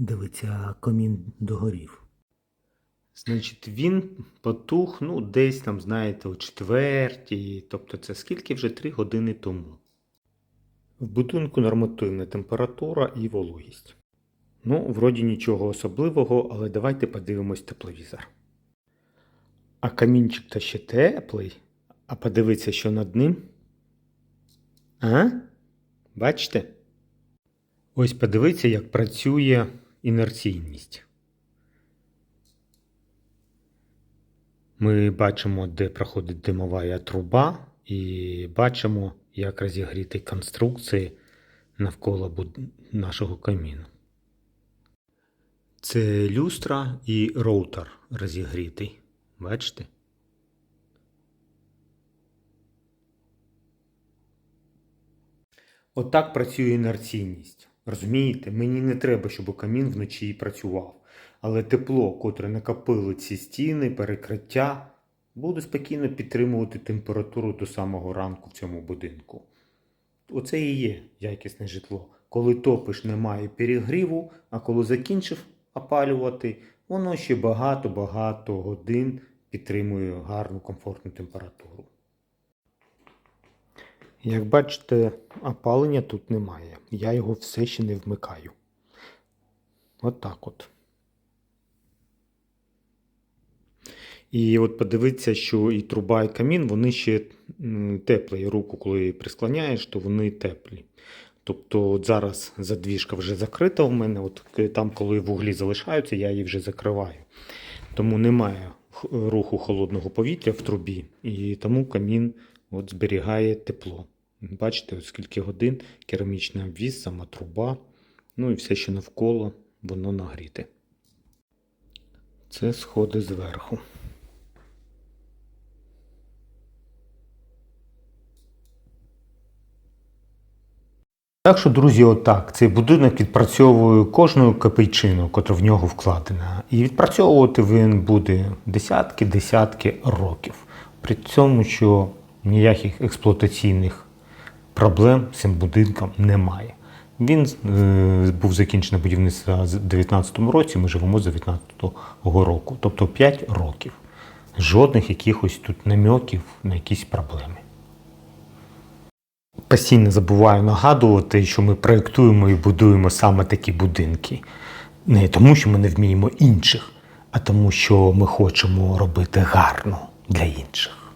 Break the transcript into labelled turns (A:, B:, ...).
A: Дивиться, комін догорів.
B: Значить, він потух, ну, десь там, знаєте, о четвертій, тобто це скільки вже три години тому. В будинку нормативна температура і вологість. Ну, вроді нічого особливого, але давайте подивимось тепловізор. А камінчик та ще теплий. А подивіться, що над ним. А? Бачите? Ось подивіться, як працює інерційність. Ми бачимо, де проходить димова труба, і бачимо, як розігріти конструкції навколо нашого каміну. Це люстра і роутер розігрітий. Бачите? Отак працює інерційність. Розумієте, мені не треба, щоб камін вночі працював. Але тепло, котре накопили ці стіни, перекриття, буде спокійно підтримувати температуру до самого ранку в цьому будинку. Оце і є якісне житло. Коли топиш, немає перегріву, а коли закінчив опалювати, воно ще багато-багато годин підтримує гарну комфортну температуру. Як бачите, опалення тут немає. Я його все ще не вмикаю. От так от. І от подивіться, що і труба, і камін, вони ще теплі. І руку, коли присклоняєш, то вони теплі. Тобто от зараз задвіжка вже закрита в мене, от там, коли вуглі залишаються, я її вже закриваю. Тому немає руху холодного повітря в трубі, і тому камін от зберігає тепло. Бачите, от скільки годин керамічний обвіз, сама труба, ну і все, що навколо, воно нагріте. Це сходи зверху. Так що, друзі, отак, цей будинок відпрацьовує кожну копійчину, котра в нього вкладена. І відпрацьовувати він буде десятки-десятки років. При цьому, що ніяких експлуатаційних проблем з цим будинком немає. Він е, був закінчений будівництво в 2019 році, ми живемо з 2019 року, тобто 5 років. Жодних якихось тут намеків на якісь проблеми. Постійно забуваю нагадувати, що ми проєктуємо і будуємо саме такі будинки. Не тому, що ми не вміємо інших, а тому, що ми хочемо робити гарно для інших.